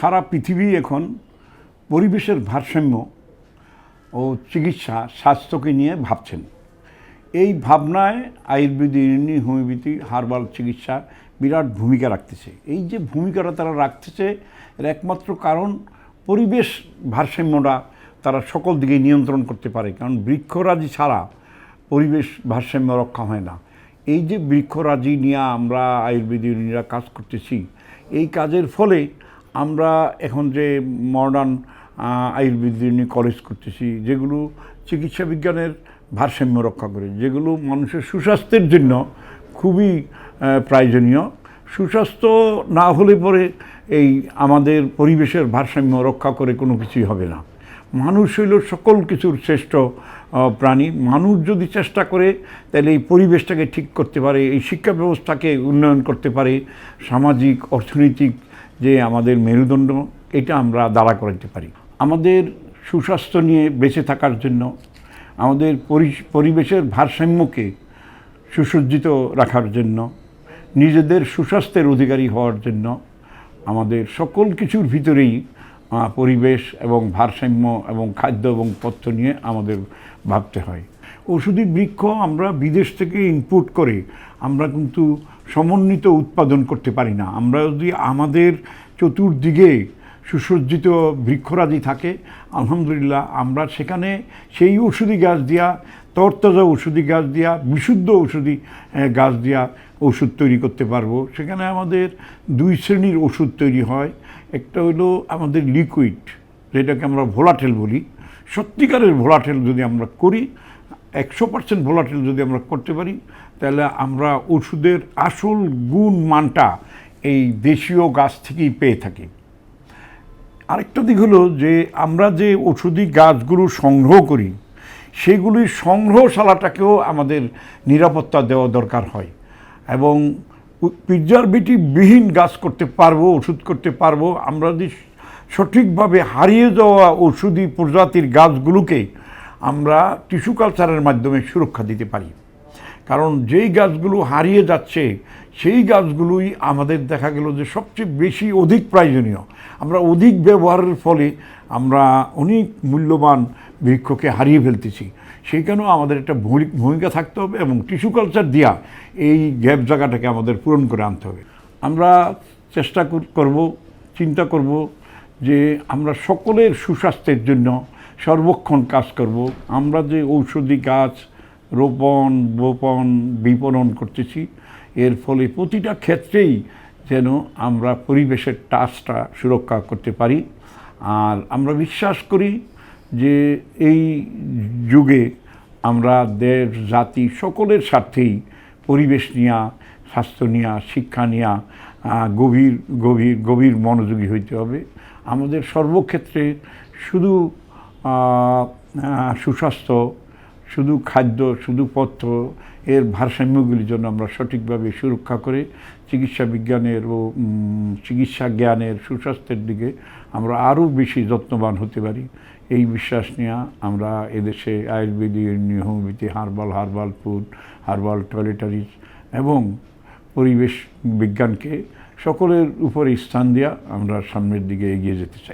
সারা পৃথিবী এখন পরিবেশের ভারসাম্য ও চিকিৎসা, স্বাস্থ্যকে নিয়ে ভাবছেন। এই ভাবনায় আয়ুর্বেদ ইউনি হোমিওপ্যাথি, হার্বাল চিকিৎসা বিরাট ভূমিকা রাখতেছে। এই যে ভূমিকাটা তারা রাখতেছে, এর একমাত্র কারণ পরিবেশ ভারসাম্যটা তারা সকল দিকে নিয়ন্ত্রণ করতে পারে, কারণ বৃক্ষরাজি ছাড়া পরিবেশ ভারসাম্য রক্ষা হয় না। এই যে বৃক্ষরাজি নিয়ে আমরা আয়ুর্বেদ ইউনিরা কাজ করতেছি, এই কাজের ফলে আমরা এখন যে মডার্ন আয়ুর্বেদ ইউনি কলেজ করতেছি, যেগুলো চিকিৎসা বিজ্ঞানের ভারসাম্য রক্ষা করে, যেগুলো মানুষের সুস্বাস্থ্যের জন্য খুবই প্রয়োজনীয়। সুস্বাস্থ্য না হলে পরে এই আমাদের পরিবেশের ভারসাম্য রক্ষা করে কোনো কিছুই হবে না। মানুষ হইল সকল কিছুর শ্রেষ্ঠ প্রাণী। মানুষ যদি চেষ্টা করে, তাহলে এই পরিবেশটাকে ঠিক করতে পারে, এই শিক্ষা ব্যবস্থাকে উন্নয়ন করতে পারে, সামাজিক, অর্থনৈতিক যে আমাদের মেরুদণ্ড, এটা আমরা দাঁড়া করাতে পারি। আমাদের সুস্বাস্থ্য নিয়ে বেঁচে থাকার জন্য, আমাদের পরি- পরিবেশের ভারসাম্যকে সুসজ্জিত রাখার জন্য, নিজেদের সুস্বাস্থ্যের অধিকারী হওয়ার জন্য, আমাদের সকল কিছুর ভিতরেই পরিবেশ এবং ভারসাম্য এবং খাদ্য এবং পথ্য নিয়ে আমাদের ভাবতে হয়। ওষুধি বৃক্ষ আমরা বিদেশ থেকে ইনপুট করে, আমরা কিন্তু সমন্বিত উৎপাদন করতে পারি না। আমরা যদি আমাদের চতুর্দিকে সুসজ্জিত বৃক্ষরাজি থাকে, আলহামদুলিল্লাহ আমরা সেখানে সেই ওষুধি গাছ দিয়া, তরতাজা ওষুধি গাছ দিয়া, বিশুদ্ধ ওষুধি গাছ দিয়া ওষুধ তৈরি করতে পারব। সেখানে আমাদের দুই শ্রেণির ওষুধ তৈরি হয়। একটা হলো আমাদের লিকুইড যেটাকে আমরা ভোলাটেল বলি। সত্যিকারের ভোলাটেল যদি আমরা করি একশো পার্সেন্ট ভোলাটেল যদি আমরা করতে পারি, তাহলে আমরা ওষুধের আসল গুণ মানটা এই দেশীয় গাছ থেকেই পেয়ে থাকি। আরেকটা দিক হলো যে আমরা যে ওষুধি গাছগুলো সংগ্রহ করি সেগুলির সংগ্রহশালাটাকেও আমাদের নিরাপত্তা দেওয়া দরকার হয় এবং প্রিজারভেটিভ বিহীন গাছ করতে পারব, ওষুধ করতে পারব। আমরা যদি সঠিকভাবে হারিয়ে যাওয়া ওষুধি প্রজাতির গাছগুলোকে আমরা টিস্যু কালচারের মাধ্যমে সুরক্ষা দিতে পারি। কারণ যেই গাছগুলো হারিয়ে যাচ্ছে, সেই গাছগুলোই আমাদের দেখা গেল যে সবচেয়ে বেশি অধিক প্রয়োজনীয়। আমরা অধিক ব্যবহারের ফলে আমরা অনেক মূল্যবান বৃক্ষকে হারিয়ে ফেলতেছি। সেইখানেও আমাদের একটা ভূমি- ভূমিকা থাকতে হবে এবং টিস্যু কালচার দিয়া এই গ্যাপ জায়গাটাকে আমাদের পূরণ করে আনতে হবে। আমরা চেষ্টা কর- করব, চিন্তা করব যে আমরা সকলের সুস্বাস্থ্যের জন্য সর্বক্ষণ কাজ করব। আমরা যে ঔষধি গাছ রোপণ বোপণ বিপণন করতেছি, এর ফলে প্রতিটা ক্ষেত্রেই যেন আমরা পরিবেশের টাচটা সুরক্ষা করতে পারি। আর আমরা বিশ্বাস করি যে এই যুগে আমরা দেশ, জাতি সকলের স্বার্থেই পরিবেশ নিয়া, স্বাস্থ্য নিয়া, শিক্ষা নিয়া গভীর গভীর গভীর মনোযোগী হইতে হবে। আমাদের সর্বক্ষেত্রে শুধু সুস্বাস্থ্য, শুধু খাদ্য, শুধু পথ্য এর ভারসাম্যগুলির জন্য আমরা সঠিকভাবে সুরক্ষা করে চিকিৎসা বিজ্ঞানের ও চিকিৎসা জ্ঞানের সুস্বাস্থ্যের দিকে আমরা আরও বেশি যত্নবান হতে পারি। এই বিশ্বাস নিয়ে আমরা এদেশে Ayurvedic homeopathy herbal herbal food, herbal toiletries এবং পরিবেশ বিজ্ঞানকে সকলের উপরে স্থান দেওয়া আমরা সামনের দিকে এগিয়ে যেতে চাই।